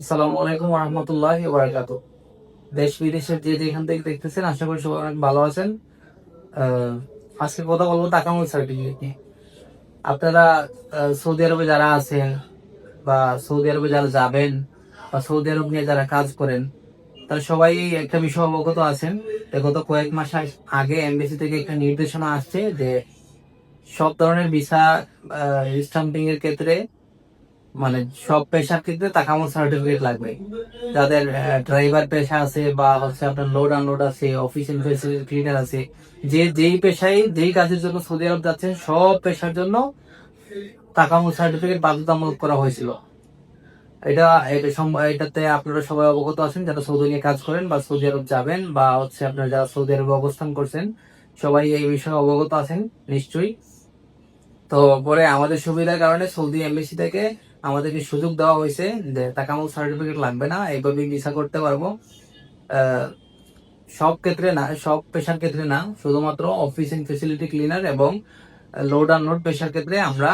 আসসালামু আলাইকুম রহমতুল্লাহ বারাকাতু দেশ বিদেশের যে যেখান থেকে দেখতেছেন, আশা করি সবাই অনেক ভালো আছেন। আজকে কথা বলব তাকামুল সার্টিফিকেট নিয়ে। আপনারা সৌদি আরবে যারা আছেন বা সৌদি আরবে যারা যাবেন বা সৌদি আরব নিয়ে যারা কাজ করেন, তারা সবাই একটা বিষয় অবগত আছেন গত কয়েক মাস আগে এমবেসি থেকে একটা নির্দেশনা আসছে যে সব ধরনের ভিসা স্টাম্পিং এর ক্ষেত্রে মানে সব পেশার ক্ষেত্রে তাকামল সার্টিফিকেট লাগবে। যাদের ড্রাইভার পেশা আছে বা হচ্ছে আপনার লোড আনলোড আছে অফিসিয়াল ফেসিলিটি ক্লিনার আছে, যে যেই পেশায়, যেই কাজের জন্য সৌদি আরব যাচ্ছেন, সব পেশার জন্য তাকামল সার্টিফিকেট বাধ্যতামূলক করা হয়েছিল। এটা এটা এটাতে আপনারা সবাই অবগত আছেন, যারা সৌদি নিয়ে কাজ করেন বা সৌদি আরব যাবেন বা হচ্ছে আপনারা যারা সৌদি আরবে অবস্থান করছেন, সবাই এই বিষয়ে অবগত আছেন, নিশ্চয়ই। তো পরে আমাদের সুবিধার কারণে সৌদি এমবেসি থেকে আমাদেরকে সুযোগ দেওয়া হয়েছে যে তাকামুল সার্টিফিকেট লাগবে না এইভাবে ভিসা করতে পারব। সব ক্ষেত্রে না, সব পেশার ক্ষেত্রে না, শুধুমাত্র অফিস এন্ড ফেসিলিটি ক্লিনার এবং লোড আনলোড পেশার ক্ষেত্রে আমরা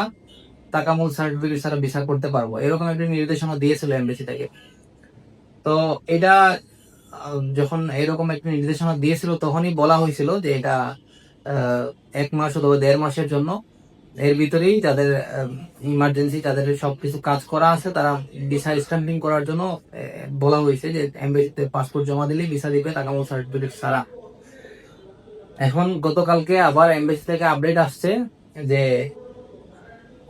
তাকামুল সার্টিফিকেট ছাড়া ভিসা করতে পারব। এরকম একটা নির্দেশনা দিয়েছিল এমবেসি থেকে। তো এটা যখন এরকম একটা নির্দেশনা দিয়েছিল, তখনই বলা হয়েছিল যে এটা এক মাস অথবা দেড় মাসের জন্য এর ভিতরেই যাদের ইমার্জেন্সি তাদের সবকিছু কাজ করা আছে। তারা ভিসা স্ট্যাম্পিং করার জন্য বলা হয়েছে যে এমবেসিতে পাসপোর্ট জমা দিলেই ভিসা দিবে তাকামো সার্টিফিকেট ছাড়া। এখন গতকালকে আবার এমবেসি থেকে আপডেট আসছে যে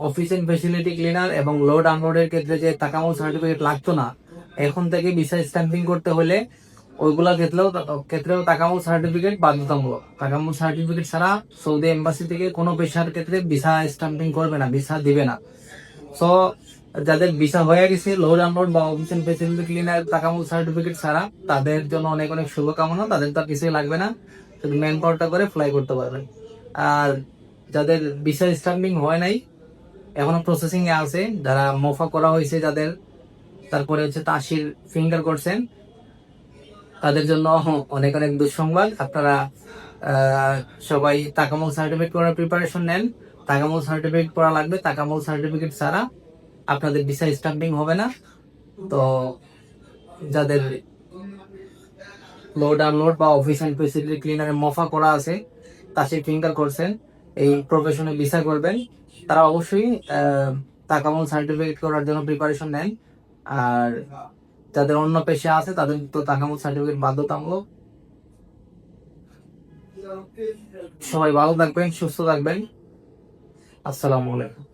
অফিস এন্ড ফেসিলিটি ক্লিনার এবং লোড আনলোডের ক্ষেত্রে যে তাকামো সার্টিফিকেট লাগতো না, এখন থেকে ভিসা স্ট্যাম্পিং করতে হলে ওইগুলা ক্ষেত্রেও ক্ষেত্রেও তাকামুল সার্টিফিকেট বাধ্যতামূলক। তাকামুল সার্টিফিকেট ছাড়া সৌদি এম্বাসি থেকে কোনো পেশার ক্ষেত্রে ভিসা স্ট্যাম্পিং করবে না ভিসা দিবে না। সো যাদের ভিসা হয়ে গেছে লোড আনলোড বা office and facility cleaner তাকামুল certificate ছাড়া, তাদের জন্য অনেক অনেক শুভকামনা, তাদের তো কিছুই লাগবে না। শুধু ম্যান পাওয়ারটা করে ফ্লাই করতে পারবেন। আর যাদের ভিসা স্ট্যাম্পিং হয় নাই, এখনও প্রসেসিং এ আছে, যারা মোফা করা হয়েছে যাদের, তারপরে হচ্ছে তাসির ফিঙ্গার করছেন তাদের জন্য অনেক অনেক দুঃসংবাদ। আপনারা সবাই তাকামল সার্টিফিকেট করার প্রিপারেশন নেন। তাকামল সার্টিফিকেট করা লাগবে। তাকামল সার্টিফিকেট ছাড়া আপনাদের ভিসা স্টাম্পিং হবে না। তো যাদের লোড আনলোড বা অফিস অ্যান্ড ফেসিলিটি ক্লিনারে মফা করা আছে, তা তাসির ফিঙ্গার করছেন, এই প্রফেশনে ভিসা করবেন। তারা অবশ্যই তাকামল সার্টিফিকেট করার জন্য প্রিপারেশন নেন। আর যাদের অন্য পেশা আছে, তাদের তো তাকামুল সার্টিফিকেট বাধ্যতামূলক। সবাই ভালো থাকবেন, সুস্থ থাকবেন। আসসালামু আলাইকুম।